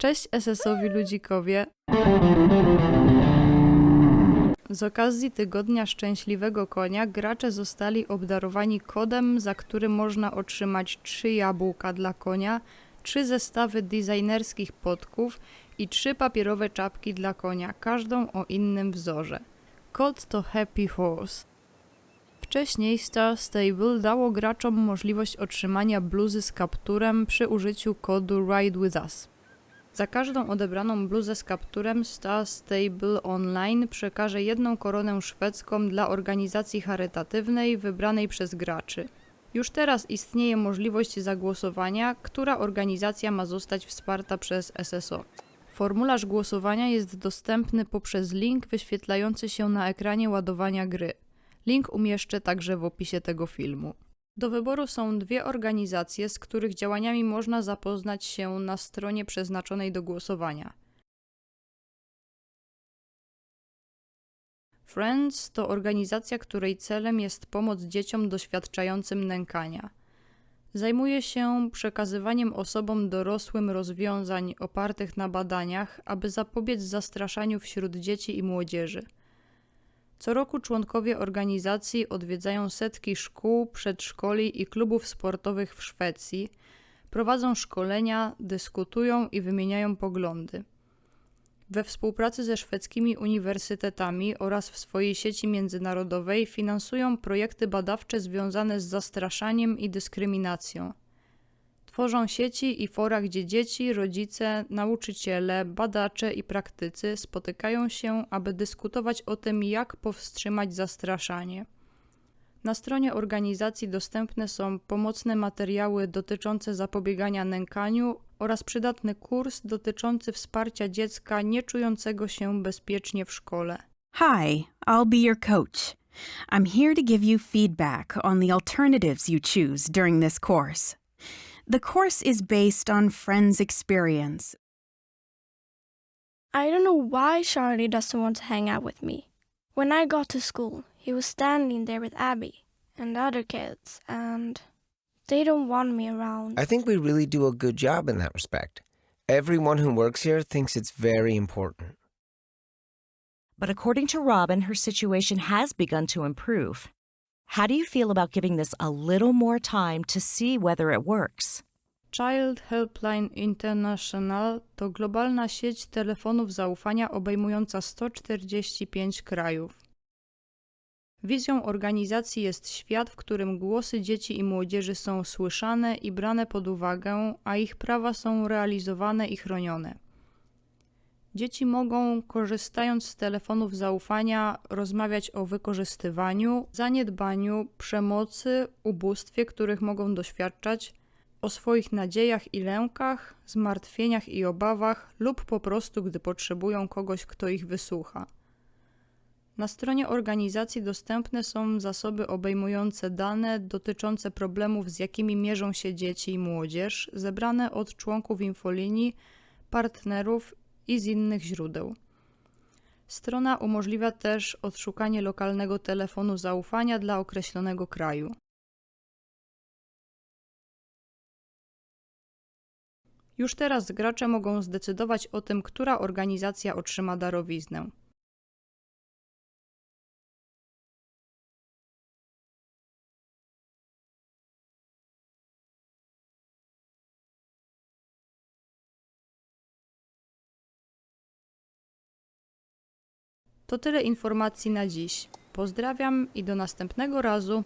Cześć SS-owi ludzikowie. Z okazji Tygodnia Szczęśliwego Konia gracze zostali obdarowani kodem, za który można otrzymać trzy jabłka dla konia, trzy zestawy designerskich podków i trzy papierowe czapki dla konia, każdą o innym wzorze. Kod to Happy Horse. Wcześniej Star Stable dało graczom możliwość otrzymania bluzy z kapturem przy użyciu kodu Ride With Us. Za każdą odebraną bluzę z kapturem Star Stable Online przekaże jedną koronę szwedzką dla organizacji charytatywnej wybranej przez graczy. Już teraz istnieje możliwość zagłosowania, która organizacja ma zostać wsparta przez SSO. Formularz głosowania jest dostępny poprzez link wyświetlający się na ekranie ładowania gry. Link umieszczę także w opisie tego filmu. Do wyboru są dwie organizacje, z których działaniami można zapoznać się na stronie przeznaczonej do głosowania. Friends to organizacja, której celem jest pomoc dzieciom doświadczającym nękania. Zajmuje się przekazywaniem osobom dorosłym rozwiązań opartych na badaniach, aby zapobiec zastraszaniu wśród dzieci i młodzieży. Co roku członkowie organizacji odwiedzają setki szkół, przedszkoli i klubów sportowych w Szwecji, prowadzą szkolenia, dyskutują i wymieniają poglądy. We współpracy ze szwedzkimi uniwersytetami oraz w swojej sieci międzynarodowej finansują projekty badawcze związane z zastraszaniem i dyskryminacją. Tworzą sieci i fora, gdzie dzieci, rodzice, nauczyciele, badacze i praktycy spotykają się, aby dyskutować o tym, jak powstrzymać zastraszanie. Na stronie organizacji dostępne są pomocne materiały dotyczące zapobiegania nękaniu oraz przydatny kurs dotyczący wsparcia dziecka nieczującego się bezpiecznie w szkole. Hi, I'll be your coach. I'm here to give you feedback on the alternatives you choose during this course. The course is based on Friends' experience. I don't know why Charlie doesn't want to hang out with me. When I got to school, he was standing there with Abby and other kids, and they don't want me around. I think we really do a good job in that respect. Everyone who works here thinks it's very important. But according to Robin, her situation has begun to improve. How do you feel about giving this a little more time to see whether it works? Child Helpline International to globalna sieć telefonów zaufania obejmująca 145 krajów. Wizją organizacji jest świat, w którym głosy dzieci i młodzieży są słyszane i brane pod uwagę, a ich prawa są realizowane i chronione. Dzieci mogą, korzystając z telefonów zaufania, rozmawiać o wykorzystywaniu, zaniedbaniu, przemocy, ubóstwie, których mogą doświadczać, o swoich nadziejach i lękach, zmartwieniach i obawach, lub po prostu, gdy potrzebują kogoś, kto ich wysłucha. Na stronie organizacji dostępne są zasoby obejmujące dane dotyczące problemów, z jakimi mierzą się dzieci i młodzież, zebrane od członków infolinii, partnerów i z innych źródeł. Strona umożliwia też odszukanie lokalnego telefonu zaufania dla określonego kraju. Już teraz gracze mogą zdecydować o tym, która organizacja otrzyma darowiznę. To tyle informacji na dziś. Pozdrawiam i do następnego razu.